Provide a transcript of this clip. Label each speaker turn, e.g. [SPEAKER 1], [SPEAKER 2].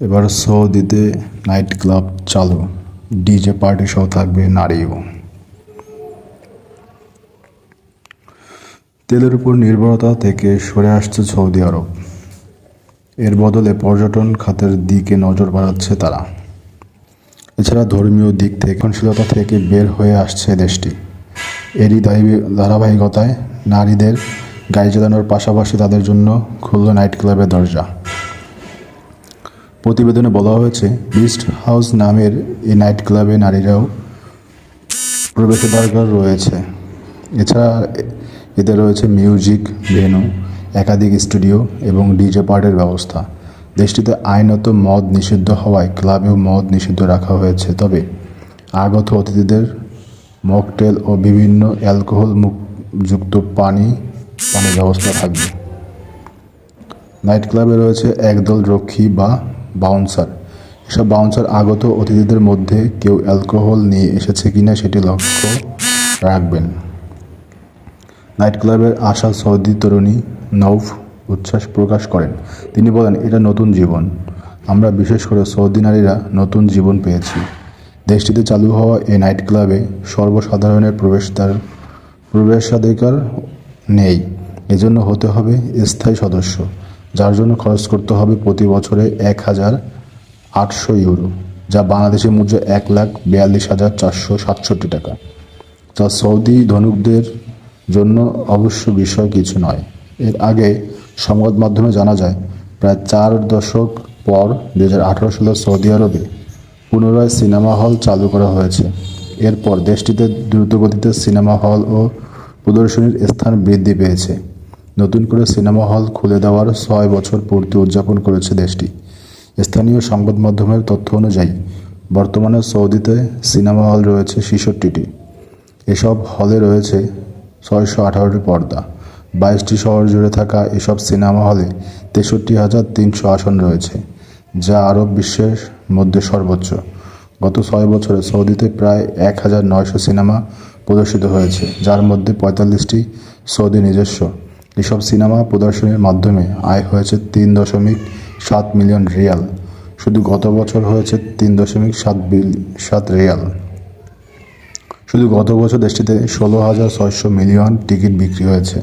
[SPEAKER 1] এবার সৌদিতে night club চালু। ডিজে পার্টি সহ থাকবে নারীও। তেলের উপর নির্ভরতা থেকে সরে আসছে সৌদি আরব। এর বদলে পর্যটন খাতের দিকে নজর বাড়াচ্ছে তারা। এছাড়া ধর্মীয় দিক থেকে সহনশীলতা থেকে বের হয়ে আসছে দেশটি। এরই ধারাবাহিকতায় নারীদের গাড়ি চালানোর পাশাপাশি তাদের জন্য খুলল নাইট ক্লাবের দরজা। প্রতিবেদনে বলা হয়েছে বিস্ট হাউস নামের এই নাইট ক্লাবে নারীরাও প্রবেশাধিকার রয়েছে। এছাড়া এতে রয়েছে মিউজিক ভেন্যু একাধিক স্টুডিও এবং ডিজে পার্টের ব্যবস্থা। দেশটিতে আইনত মদ নিষিদ্ধ হওয়ায় ক্লাবেও মদ নিষিদ্ধ রাখা হয়েছে। তবে আগত অতিথিদের মকটেল ও বিভিন্ন অ্যালকোহল যুক্ত পানি, পানির ব্যবস্থা থাকবে। নাইট ক্লাবে রয়েছে একদল রক্ষী বা বাউন্সার। এসব বাউন্সার আগত অতিথিদের মধ্যে কেউ অ্যালকোহল নিয়ে এসেছে কিনা সেটি লক্ষ্য রাখবেন। নাইট ক্লাবের আশা সৌদি তরুণী নৌফ উচ্ছ্বাস প্রকাশ করেন। তিনি বলেন, এটা নতুন জীবন। আমরা বিশেষ করে সৌদি নারীরা নতুন জীবন পেয়েছি। দেশটিতে চালু হওয়া এই নাইট ক্লাবে সর্বসাধারণের প্রবেশদ্বার, প্রবেশাধিকার নেই। এজন্য হতে হবে স্থায়ী সদস্য। যার জন্য খরচ করতে হবে প্রতি বছরে এক হাজার আটশো ইউরো, যা বাংলাদেশের মুদ্রা এক লাখ বিয়াল্লিশ হাজার চারশো সাতষট্টি টাকা। যা সৌদি ধনুকদের জন্য অবশ্য বিষয় কিছু নয়। এর আগে সংবাদ মাধ্যমে জানা যায়, প্রায় চার দশক পর দু হাজার আঠারো সালে সৌদি আরবে পুনরায় সিনেমা হল চালু করা হয়েছে। এরপর দেশটিতে দ্রুতগতিতে সিনেমা হল ও প্রদর্শনীর স্থান বৃদ্ধি পেয়েছে। নতুন করে সিনেমা হল খুলে দেওয়ার ছয় বছর পূর্তি উদযাপন করেছে দেশটি। স্থানীয় সংবাদ মাধ্যমের তথ্য অনুযায়ী, বর্তমানে সৌদিতে সিনেমা হল রয়েছে ছেষট্টিটি। এসব হলে রয়েছে ছয়শো আঠারোটি পর্দা। বাইশটি শহর জুড়ে থাকা এসব সিনেমা হলে তেষট্টি হাজার তিনশো আসন রয়েছে, যা আরব বিশ্বের মধ্যে সর্বোচ্চ। গত ছয় বছরে সৌদিতে প্রায় এক হাজার নয়শো সিনেমা প্রদর্শিত হয়েছে, যার মধ্যে পঁয়তাল্লিশটি সৌদি নিজস্ব। এসব সিনেমা প্রদর্শনের মাধ্যমে আয় হয়েছে তিন দশমিক সাত মিলিয়ন রিয়াল। শুধু গত বছর হয়েছে তিন দশমিক সাত বিল সাত রিয়াল। শুধু গত বছর দেশটিতে ষোলো হাজার ছয়শো মিলিয়ন টিকিট বিক্রি হয়েছে।